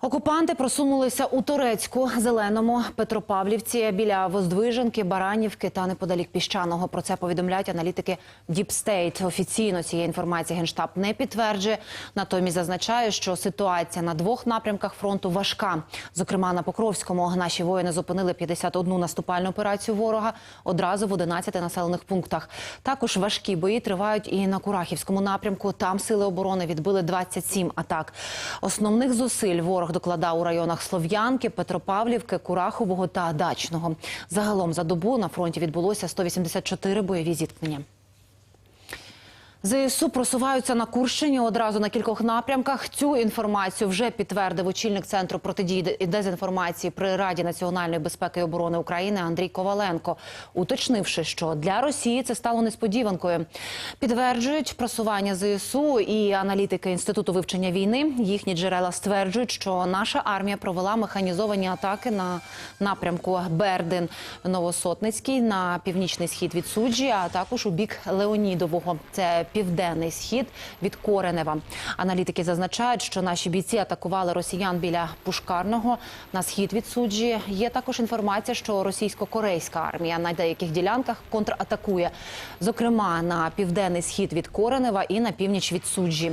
Окупанти просунулися у Турецьку, Зеленому, Петропавлівці біля Воздвиженки, Баранівки та неподалік Піщаного. Про це повідомляють аналітики State. Офіційно цієї інформації генштаб не підтверджує. Натомість зазначає, що ситуація на двох напрямках фронту важка. Зокрема, на Покровському наші воїни зупинили 51 наступальну операцію ворога одразу в 11 населених пунктах. Також важкі бої тривають і на Курахівському напрямку. Там сили оборони відбили 27 атак. Основних зусиль ворог докладав у районах Слов'янки, Петропавлівки, Курахового та Дачного. Загалом за добу на фронті відбулося 184 бойові зіткнення. ЗСУ просуваються на Курщині одразу на кількох напрямках. Цю інформацію вже підтвердив очільник центру протидії і дезінформації при Раді національної безпеки і оборони України Андрій Коваленко, уточнивши, що для Росії це стало несподіванкою. Підтверджують просування ЗСУ і аналітики інституту вивчення війни. Їхні джерела стверджують, що наша армія провела механізовані атаки на напрямку Бердин Новосотницький на північний схід від суджі, а також у бік Леонідового. Це південний схід від Коренева. Аналітики зазначають, що наші бійці атакували росіян біля Пушкарного на схід від суджі. Є також інформація, що російсько-корейська армія на деяких ділянках контратакує, зокрема на південний схід від Коренева і на північ від суджі.